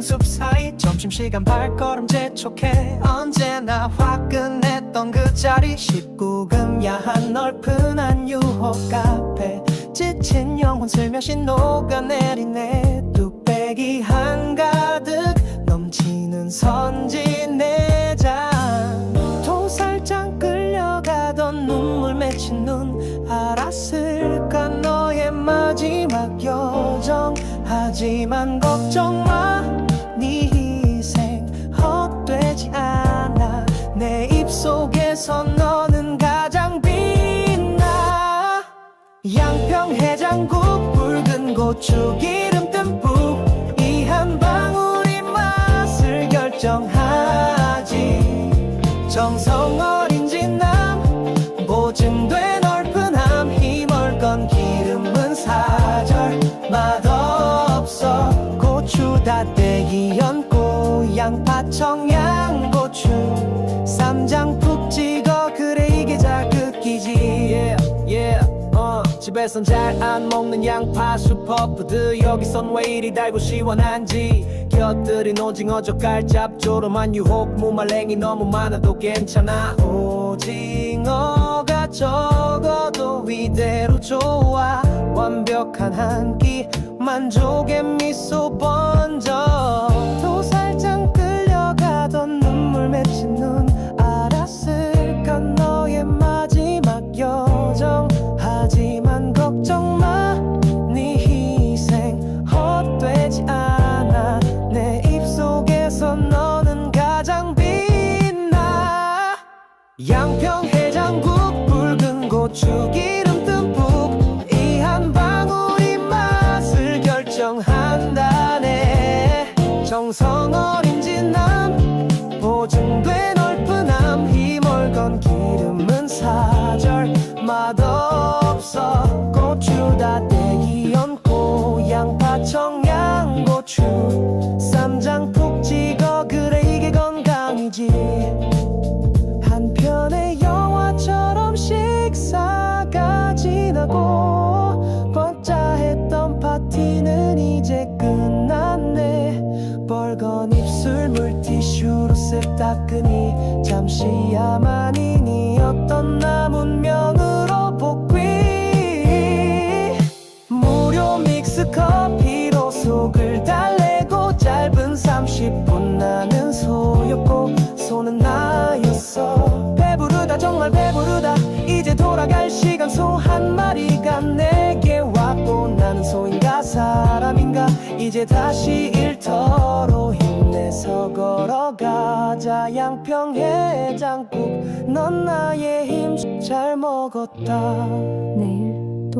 숲 사이 점심시간 발걸음 재촉해 언제나 화끈했던 그 자리 19금 야한 넓은 한 유혹 카페 지친 영혼 슬며시 녹아내리네 뚝배기 한가득 넘치는 선진내장 도살장 끌려가던 눈물 맺힌 눈 알았을까 너의 마지막 여정 하지만 걱정 마 해장국 붉은 고추 기름 듬뿍. 이 한 방울이 맛을 결정하지. 정성 어린 진남 보증돼 넓은 함. 힘을 건 기름은 사절 맛없어. 고추 다대기 연고 양파 청양 집에선 잘 안 먹는 양파 슈퍼푸드. 여기선 왜 이리 달고 시원한지. 곁들인 오징어 젓갈 짭조름한 유혹. 무말랭이 너무 많아도 괜찮아. 오징어가 적어도 이대로 좋아. 완벽한 한 끼. 만족의 미소 번져 양평 해장국 붉은 고추 기름 듬뿍 이 한 방울이 맛을 결정한 지나고 번짜했던 파티는 이제 끝났네. 벌건 입술 물티슈로 쓱 닦으니 잠시야만이 니었던 남은 명으로 복귀. 무료 믹스 커피로 속을 달래고 짧은 30분 나는 소였고 손은 나였어. 배부르다 정말 배부르다 이제 돌아갈 시간. 소 한 마리가 내게 왔고 나는 소인가 사람인가? 이제 다시 일터로 힘내서 걸어가자. 양평 해장국 넌 나의 힘 잘 먹었다. 내일